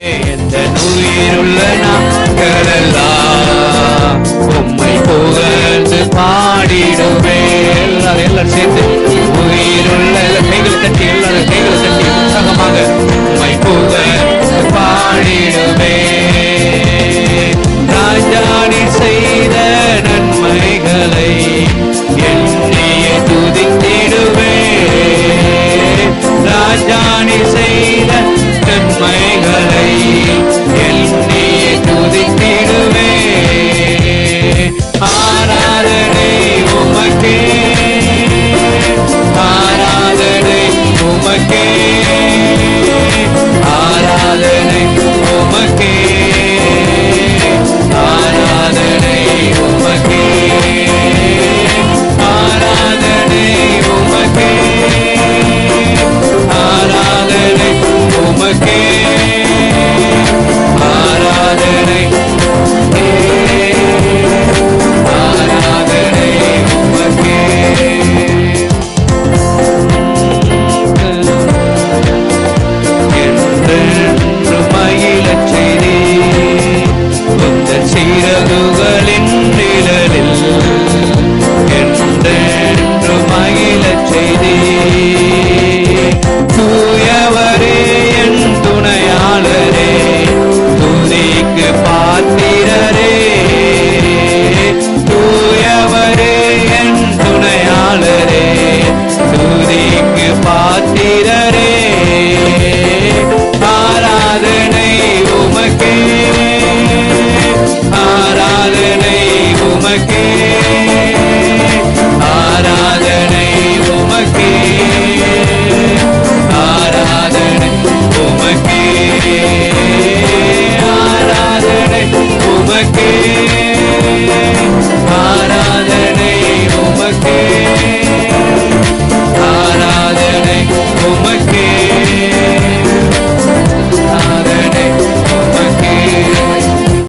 எந்த உயிருள்ள நாட்களெல்லாம் உம்மை புகழ்ந்து பாடிடுவே எல்லாரும் எல்லாரும் சேர்ந்து உயிருள்ள எல்லா கைகளை தட்டி எல்லாரும் கைகளை தட்டி உற்சாகமாக உம்மை புகழ்ந்து பாடிடுவே ராஜாணி செய்த நன்மைகளை எண்ணிய துதித்திடுவே ராஜாணி Sira ஆராதனை உமக்கே ஆராதனை